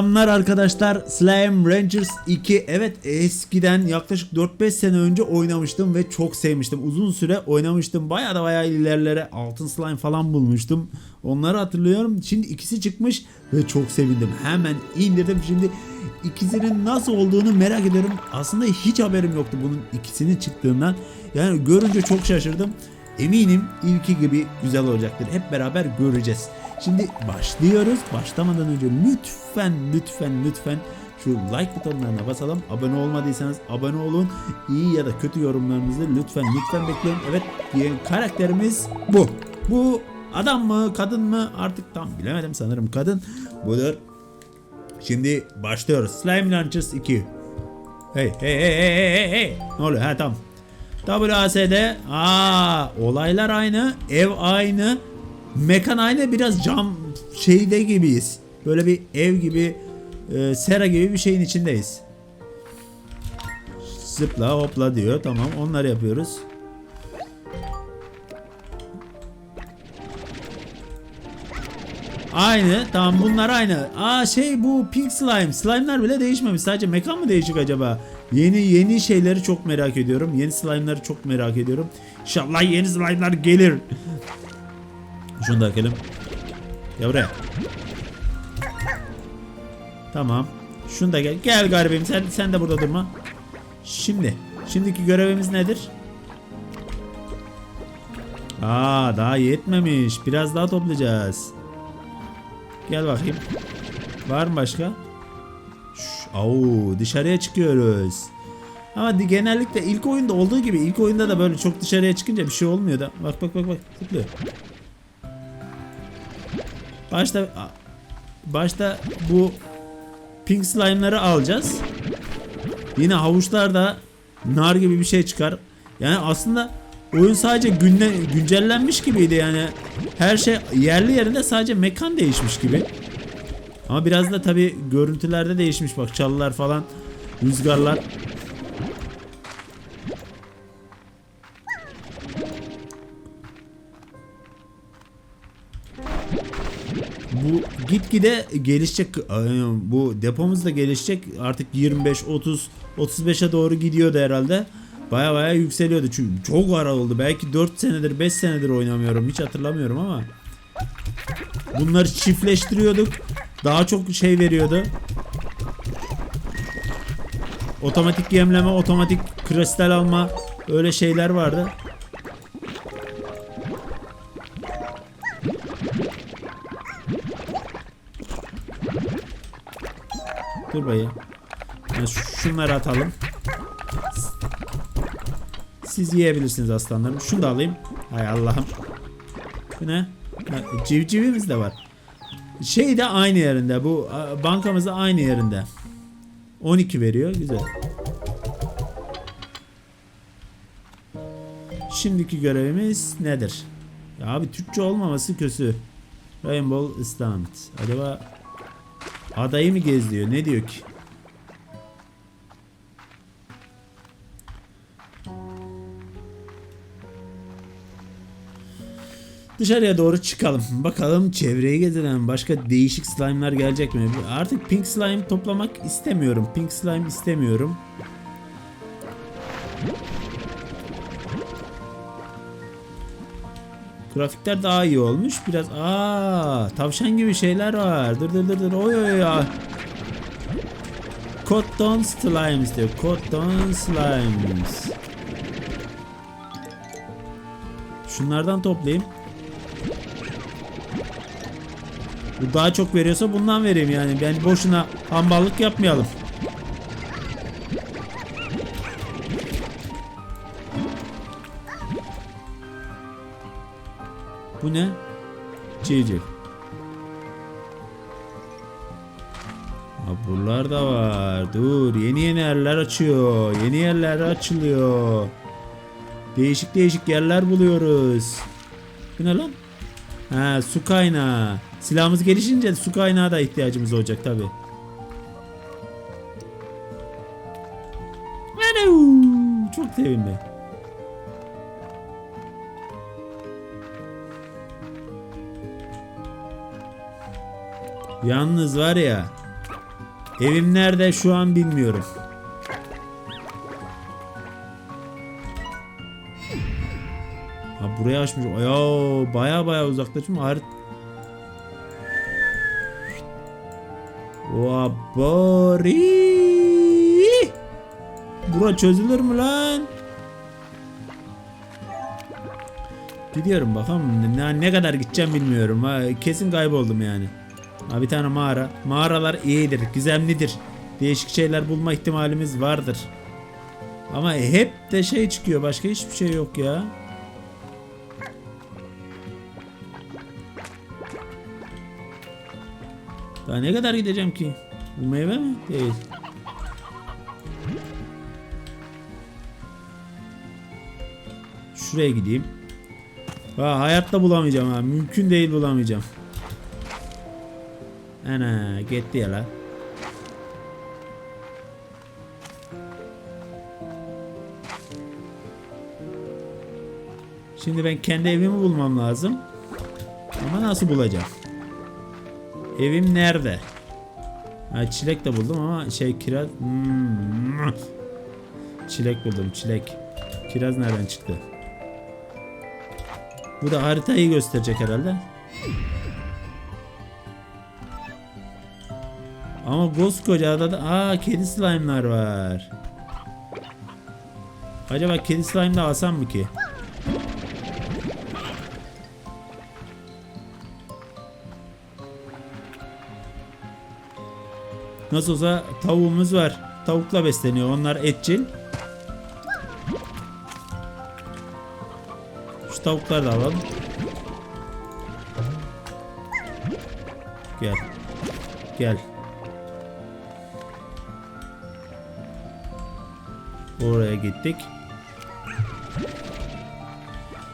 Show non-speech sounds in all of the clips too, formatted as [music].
Selamlar arkadaşlar. Slime Rangers 2 evet eskiden yaklaşık 4-5 sene önce oynamıştım ve çok sevmiştim. Uzun süre oynamıştım. Baya da baya ilerlere altın slime falan bulmuştum. Onları hatırlıyorum. Şimdi ikisi çıkmış ve çok sevindim. Hemen indirdim. Şimdi ikisinin nasıl olduğunu merak ediyorum. Aslında hiç haberim yoktu bunun ikisinin çıktığından. Yani görünce çok şaşırdım. Eminim ilki gibi güzel olacaktır. Hep beraber göreceğiz Şimdi başlıyoruz. Başlamadan önce lütfen lütfen lütfen şu like butonlarına basalım. Abone olmadıysanız abone olun. İyi ya da kötü yorumlarınızı lütfen lütfen bekliyorum. Evet karakterimiz bu. Bu adam mı kadın mı artık tam bilemedim sanırım kadın. Budur. Şimdi başlıyoruz. Slime Launchers 2. Hey hey hey hey hey hey hey. Ne oluyor? Ha tamam. WASD. Aa, olaylar aynı, ev aynı, mekan aynı biraz cam şeyde gibiyiz. Böyle bir ev gibi, e, sera gibi bir şeyin içindeyiz. Zıpla hopla diyor. Tamam onları yapıyoruz. Aynı. Tamam bunlar aynı. Aa şey bu pink slime. Slime'lar bile değişmemiş. Sadece mekan mı değişik acaba? Yeni yeni şeyleri çok merak ediyorum. Yeni slime'ları çok merak ediyorum. İnşallah yeni slime'lar gelir. Şunu da akalım. Gel buraya. Tamam. Şunu da gel. Gel garibim sen sen de burada durma. Şimdi. Şimdiki görevimiz nedir? Aa daha yetmemiş. Biraz daha toplayacağız. Gel bakayım. Var mı başka? Au, dışarıya çıkıyoruz. Ama genellikle ilk oyunda olduğu gibi ilk oyunda da böyle çok dışarıya çıkınca bir şey olmuyor da. Bak bak bak bak. Tıklıyor. Başta başta bu pink slime'ları alacağız. Yine havuçlarda nar gibi bir şey çıkar. Yani aslında oyun sadece günle, güncellenmiş gibiydi yani. Her şey yerli yerinde sadece mekan değişmiş gibi. Ama biraz da tabi görüntülerde değişmiş bak çalılar falan, rüzgarlar. Gitgide gelişecek bu depomuz da gelişecek artık 25 30 35'e doğru gidiyordu herhalde. Baya baya yükseliyordu çünkü çok ara oldu. Belki 4 senedir 5 senedir oynamıyorum hiç hatırlamıyorum ama. Bunları çiftleştiriyorduk. Daha çok şey veriyordu. Otomatik yemleme, otomatik kristal alma öyle şeyler vardı. Dur bayım. Yani şunları atalım. Siz yiyebilirsiniz aslanlarım. Şunu da alayım. Hay Allah'ım. Bu ne? Civcivimiz de var. Şey de aynı yerinde. Bu bankamız da aynı yerinde. 12 veriyor. Güzel. Şimdiki görevimiz nedir? Ya abi Türkçe olmaması kötü. Rainbow Stand. Acaba adayı mı geziyor? Ne diyor ki? Dışarıya doğru çıkalım. Bakalım çevreyi gezelim. Başka değişik slime'lar gelecek mi? Artık pink slime toplamak istemiyorum. Pink slime istemiyorum. Grafikler daha iyi olmuş. Biraz aa tavşan gibi şeyler var. Dur dur dur dur. Oy oy oy. Cotton slimes diyor. Cotton slimes. Şunlardan toplayayım. Bu daha çok veriyorsa bundan vereyim yani. Ben boşuna hamballık yapmayalım. Bu ne? Civciv. Buralar da var. Dur yeni yeni yerler açıyor. Yeni yerler açılıyor. Değişik değişik yerler buluyoruz. Bu ne lan? Ha su kaynağı. Silahımız gelişince su kaynağı da ihtiyacımız olacak tabi. Çok sevimli. Yalnız var ya Evim nerede şu an bilmiyorum. Ha buraya açmış. Ya baya baya uzaklaşmış. Harit Vabari. Bura çözülür mü lan? Gidiyorum bakalım ne, ne kadar gideceğim bilmiyorum. Ha, kesin kayboldum yani. Ha, bir tane mağara. Mağaralar iyidir, gizemlidir. Değişik şeyler bulma ihtimalimiz vardır. Ama hep de şey çıkıyor. Başka hiçbir şey yok ya. Daha ne kadar gideceğim ki? Bu meyve mi? Değil. Şuraya gideyim. Ha, hayatta bulamayacağım ha. Mümkün değil bulamayacağım. Ana gitti ya la. Şimdi ben kendi evimi bulmam lazım. Ama nasıl bulacağım? Evim nerede? Ha, çilek de buldum ama şey kiraz... Hmm. Çilek buldum çilek. Kiraz nereden çıktı? Bu da haritayı gösterecek herhalde. Ama koskoca adada... Aa kedi slime'lar var. Acaba kedi slime de alsam mı ki? Nasıl olsa tavuğumuz var. Tavukla besleniyor. Onlar etçil. Şu tavukları da alalım. Gel. Gel. Oraya gittik.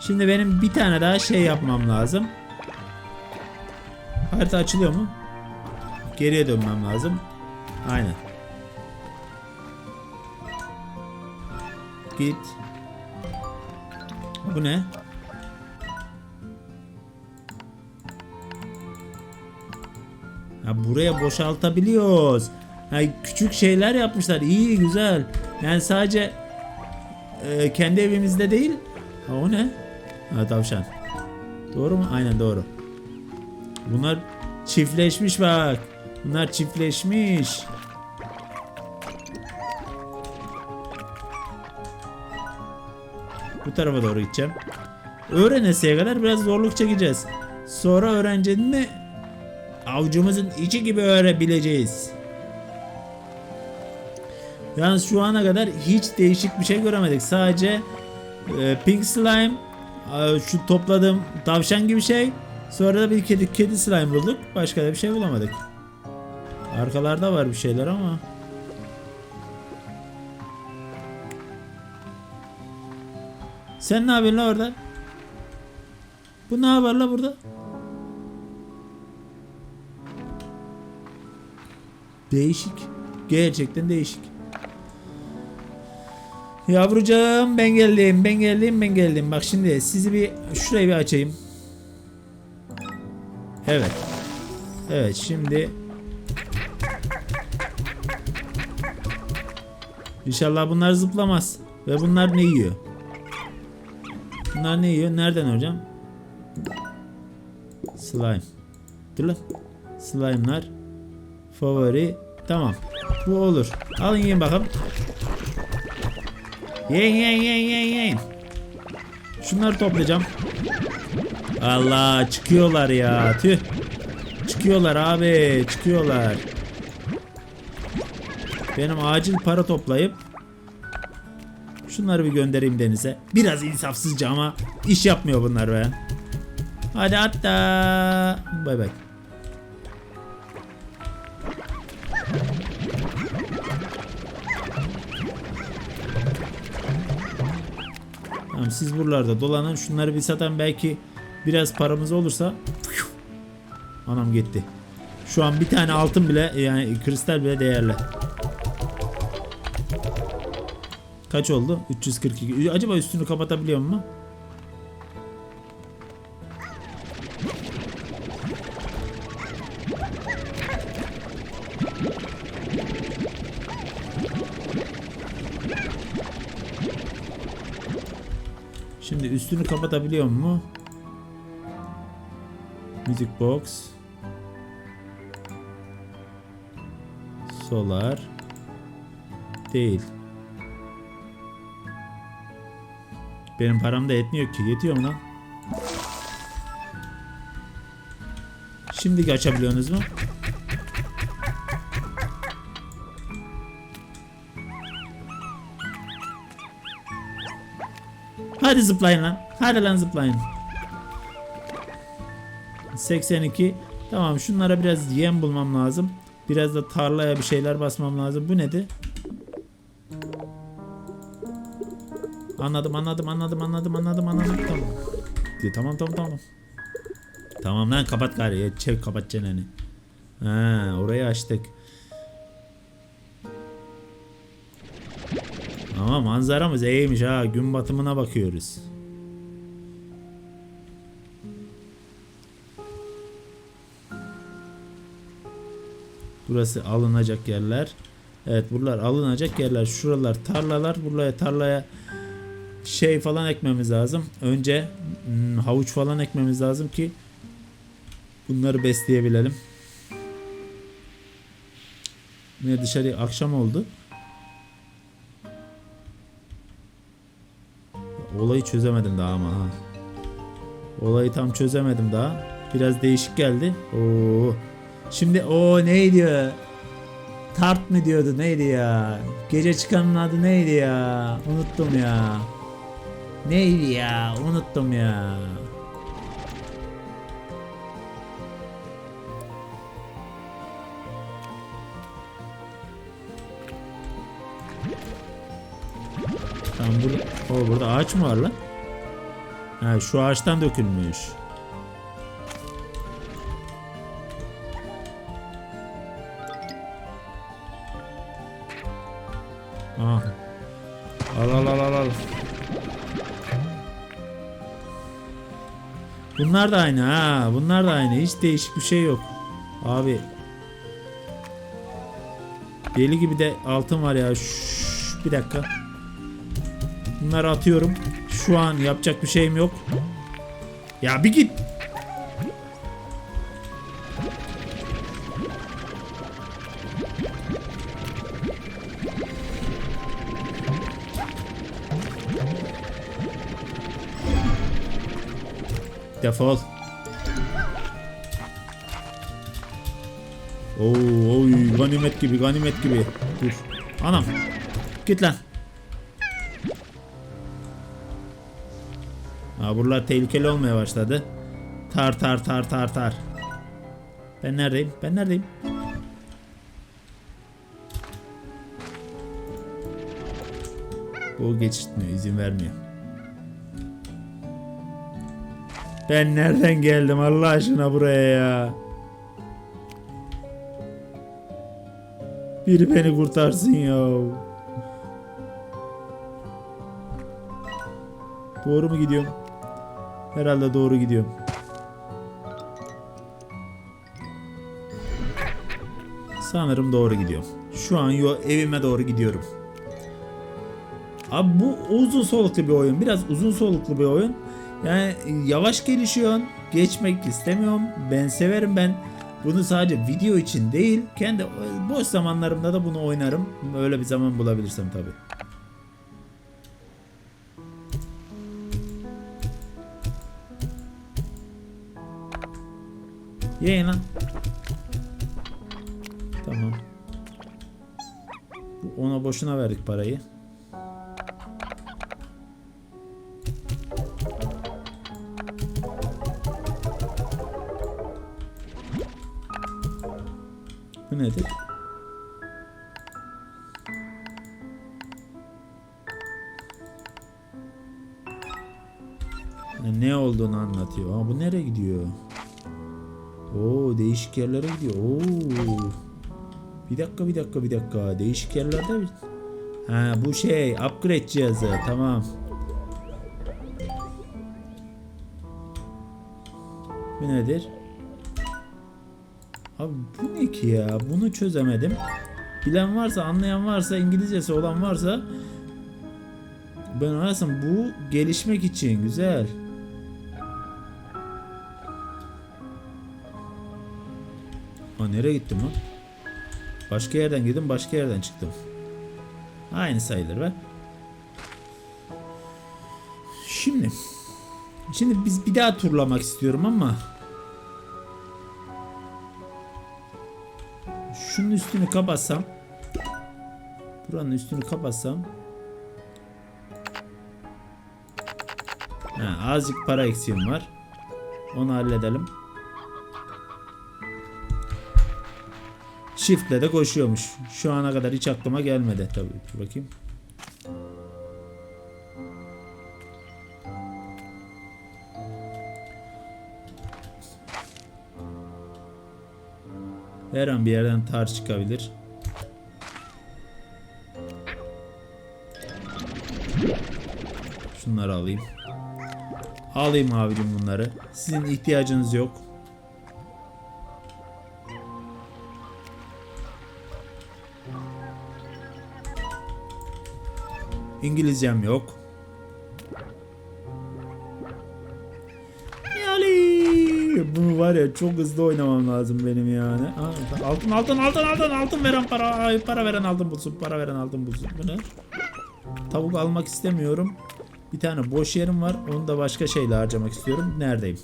Şimdi benim bir tane daha şey yapmam lazım. Harita açılıyor mu? Geriye dönmem lazım. Aynen. Git. Bu ne? Ha buraya boşaltabiliyoruz. Ha, küçük şeyler yapmışlar. İyi güzel. Yani sadece e, kendi evimizde değil. Ha o ne? Ha tavşan. Doğru mu? Aynen doğru. Bunlar çiftleşmiş bak. Bunlar çiftleşmiş. Bu tarafa doğru gideceğim. Öğrenesiye kadar biraz zorluk çekeceğiz. Sonra öğreneceğiz mi avucumuzun içi gibi öğrenebileceğiz. Yalnız şu ana kadar hiç değişik bir şey göremedik. Sadece e, pink slime, e, şu topladığım tavşan gibi şey. Sonra da bir kedi kedi slime bulduk. Başka da bir şey bulamadık. Arkalarda var bir şeyler ama. Sen ne yapıyorsun orada? Bu ne haber la burada? Değişik. Gerçekten değişik. Yavrucağım ben geldim, ben geldim, ben geldim. Bak şimdi sizi bir şurayı bir açayım. Evet. Evet şimdi İnşallah bunlar zıplamaz. Ve bunlar ne yiyor? Bunlar ne yiyor? Nereden hocam? Slime. Dur lan. Slime'lar. Favori. Tamam. Bu olur. Alın yiyin bakalım. Yiyin yiyin yiyin yiyin yiyin. Şunları toplayacağım. Allah çıkıyorlar ya. Tüh. Çıkıyorlar abi. Çıkıyorlar. Benim acil para toplayıp şunları bir göndereyim denize. Biraz insafsızca ama iş yapmıyor bunlar be. Hadi hatta. Bay bay. Tamam siz buralarda dolanın. Şunları bir satan belki biraz paramız olursa. Anam gitti. Şu an bir tane altın bile yani kristal bile değerli. Kaç oldu? 342. Acaba üstünü kapatabiliyor mu? Şimdi üstünü kapatabiliyor mu? Music box. Solar. Değil. Benim param da yetmiyor ki. Yetiyor mu lan? Şimdi açabiliyorsunuz mu? Hadi zıplayın lan. Hadi lan zıplayın. 82. Tamam şunlara biraz yem bulmam lazım. Biraz da tarlaya bir şeyler basmam lazım. Bu nedir? Anladım anladım anladım anladım anladım anladım. Tamam. Tamam tamam tamam. Tamam lan kapat gari. Çek kapat çeneni. Ha, orayı açtık. Ama manzaramız iyiymiş ha. Gün batımına bakıyoruz. Burası alınacak yerler. Evet buralar alınacak yerler. Şuralar tarlalar. Buraya tarlaya şey falan ekmemiz lazım. Önce hmm, havuç falan ekmemiz lazım ki bunları besleyebilelim. Ne dışarı akşam oldu. Olayı çözemedim daha ama ha. Olayı tam çözemedim daha. Biraz değişik geldi. Oo. Şimdi o neydi? Tart mı diyordu neydi ya? Gece çıkanın adı neydi ya? Unuttum ya. Neydi ya? Unuttum ya. Tamam burada, o burada ağaç mı var lan? Ha şu ağaçtan dökülmüş. Aha. Al al al al al. Bunlar da aynı ha. Bunlar da aynı. Hiç değişik bir şey yok. Abi. Deli gibi de altın var ya. Şşş, bir dakika. Bunları atıyorum. Şu an yapacak bir şeyim yok. Ya bir git. Defol. Oo, oy, ganimet gibi, ganimet gibi. Dur. Anam. Git lan. Ha, buralar tehlikeli olmaya başladı. Tar tar tar tar tar. Ben neredeyim? Ben neredeyim? Bu geçitmiyor, izin vermiyor. Ben nereden geldim Allah aşkına buraya ya? Biri beni kurtarsın ya. Doğru mu gidiyorum? Herhalde doğru gidiyorum. Sanırım doğru gidiyorum. Şu an yo evime doğru gidiyorum. Abi bu uzun soluklu bir oyun. Biraz uzun soluklu bir oyun. Yani yavaş gelişiyor. Geçmek istemiyorum. Ben severim ben. Bunu sadece video için değil, kendi boş zamanlarımda da bunu oynarım. Öyle bir zaman bulabilirsem tabii. Yiyin lan. Tamam. Ona boşuna verdik parayı. Bu nedir? Ha, Ne olduğunu anlatıyor. Aa, bu nereye gidiyor? Oo değişik yerlere gidiyor. Oo. Bir dakika bir dakika bir dakika. Değişik yerlerde bir... Ha bu şey upgrade cihazı. Tamam. Bu nedir? Abi bu ne ki ya? Bunu çözemedim. Bilen varsa, anlayan varsa, İngilizcesi olan varsa Ben anlasam bu gelişmek için güzel. Ha nereye gittim lan? Başka yerden girdim, başka yerden çıktım. Aynı sayılır be. Şimdi Şimdi biz bir daha turlamak istiyorum ama Şunun üstünü kapatsam Buranın üstünü kapatsam ha, Azıcık para eksiğim var Onu halledelim Shift'le de koşuyormuş Şu ana kadar hiç aklıma gelmedi tabii Dur bakayım Her an bir yerden tar çıkabilir. Şunları alayım. Alayım abicim bunları. Sizin ihtiyacınız yok. İngilizcem yok. Yani bu var ya çok hızlı oynamam lazım benim yani. Altın altın altın altın altın veren para para veren altın bulsun para veren altın bulsun. Bu? Tavuk almak istemiyorum. Bir tane boş yerim var. Onu da başka şeyle harcamak istiyorum. Neredeyim?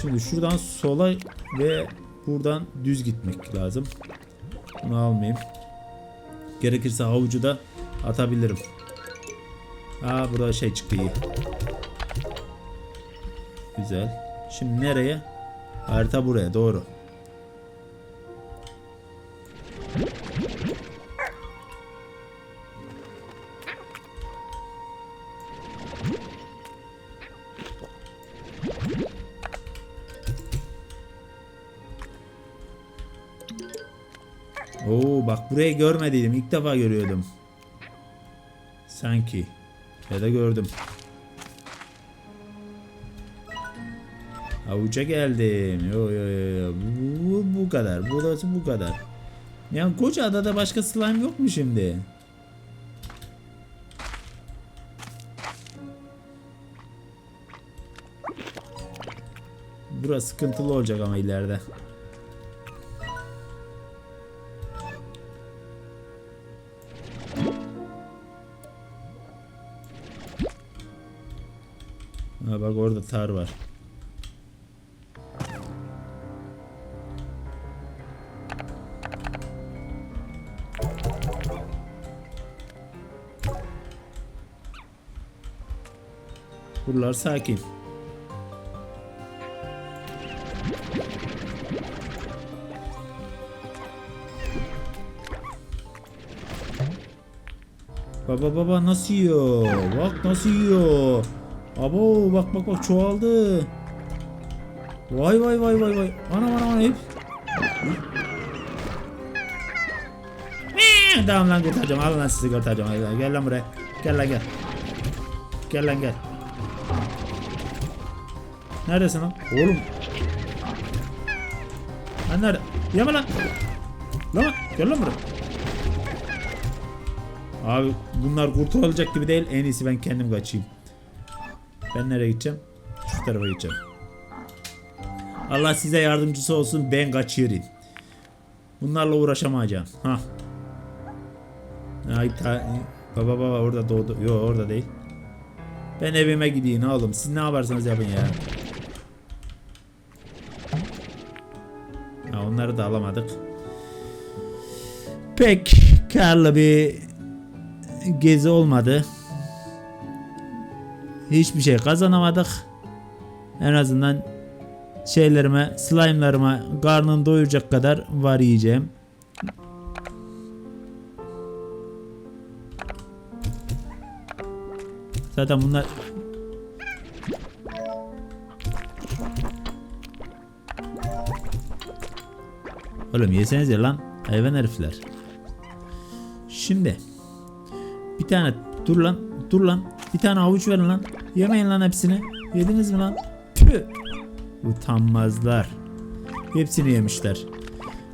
Şimdi şuradan sola ve buradan düz gitmek lazım. Bunu almayayım. Gerekirse havucu da atabilirim. Aa burada şey çıktı iyi. Güzel. Şimdi nereye? Harita buraya doğru. Oo bak burayı görmediydim. İlk defa görüyordum. Sanki. Ya da gördüm. Avuca geldim. Yo yo yo. bu, bu kadar. Burası bu kadar. Yani koca adada başka slime yok mu şimdi? Burası sıkıntılı olacak ama ileride. Ha bak orada tar var. Buralar sakin. Baba baba nasıl yiyor? Bak nasıl yiyor? Abo bak bak bak çoğaldı. Vay vay vay vay vay. Anam anam anam hep. Eee, Tamam lan kurtaracağım. Al lan sizi kurtaracağım. Gel, gel lan buraya. Gel lan gel. Gel lan gel. Neredesin lan? Oğlum. Lan nerede? Yeme lan. Lan gel lan buraya. Abi bunlar kurtarılacak gibi değil. En iyisi ben kendim kaçayım. Ben nereye gideceğim? Şu tarafa gideceğim. Allah size yardımcısı olsun ben kaçıyorum. Bunlarla uğraşamayacağım. Ha. Ay ta baba baba orada doğdu. Yo orada değil. Ben evime gideyim oğlum. Siz ne yaparsanız yapın ya. Ha, onları da alamadık. Pek karlı bir gezi olmadı. Hiçbir şey kazanamadık. En azından şeylerime, slime'larıma karnını doyuracak kadar var yiyeceğim. Zaten bunlar Oğlum yeseniz ya lan hayvan herifler. Şimdi bir tane dur lan dur lan bir tane havuç verin lan. Yemeyin lan hepsini. Yediniz mi lan? Tüh. Utanmazlar. Hepsini yemişler.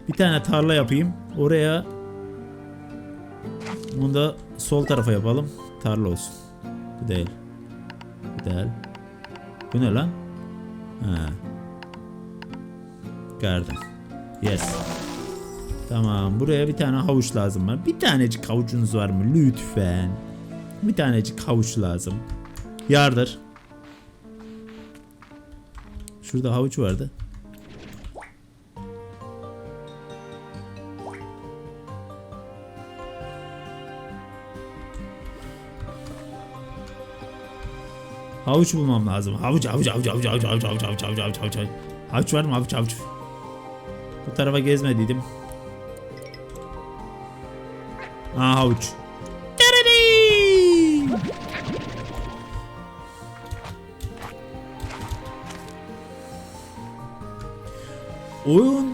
Bir tane tarla yapayım. Oraya bunu da sol tarafa yapalım. tarla olsun. Bu değil. Bu değil. Bu ne lan? Ha. Garden. Yes. Tamam buraya bir tane havuç lazım var. Bir tanecik havucunuz var mı? Lütfen. Bir tanecik havuç lazım. Yardır. Şurada havuç vardı. Havuç bulmam lazım. Havuç, havuç, havuç, havuç, havuç, havuç, havuç, havuç, havuç, havuç, havuç, havuç. Var mı? Havuç, havuç. Bu tarafa gezmediydim. Aa havuç. Oyun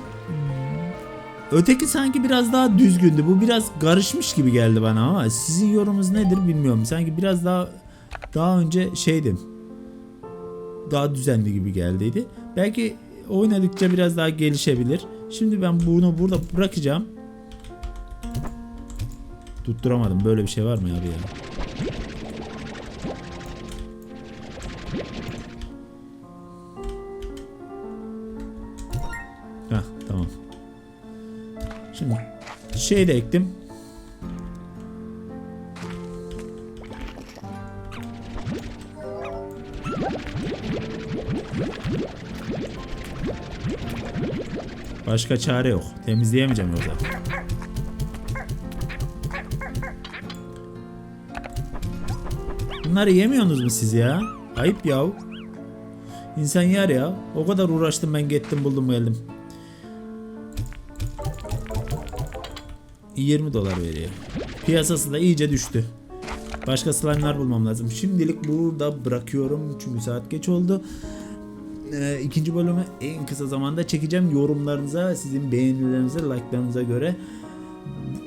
Öteki sanki biraz daha düzgündü. Bu biraz karışmış gibi geldi bana ama sizin yorumunuz nedir bilmiyorum. Sanki biraz daha daha önce şeydim. Daha düzenli gibi geldiydi. Belki oynadıkça biraz daha gelişebilir. Şimdi ben bunu burada bırakacağım. Tutturamadım. Böyle bir şey var mı abi ya? Şey de ektim. Başka çare yok. Temizleyemeyeceğim yoksa. Bunları yemiyorsunuz mu siz ya? Ayıp ya. İnsan yer ya. O kadar uğraştım ben gittim buldum geldim. 20 dolar veriyor. Piyasası da iyice düştü. Başka slime'lar bulmam lazım. Şimdilik burada bırakıyorum çünkü saat geç oldu. Ee, ikinci bölümü en kısa zamanda çekeceğim. Yorumlarınıza, sizin beğenilerinize, like'larınıza göre.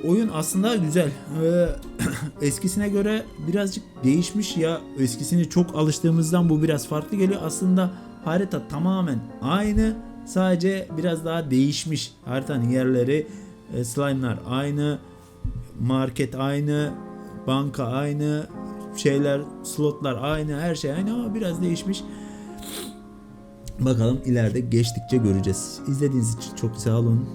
Oyun aslında güzel. Ee, [coughs] eskisine göre birazcık değişmiş ya. Eskisini çok alıştığımızdan bu biraz farklı geliyor. Aslında harita tamamen aynı. Sadece biraz daha değişmiş. Haritanın yerleri, e, slime'lar aynı. Market aynı. Banka aynı. Şeyler, slotlar aynı. Her şey aynı ama biraz değişmiş. Bakalım ileride geçtikçe göreceğiz. İzlediğiniz için çok sağ olun.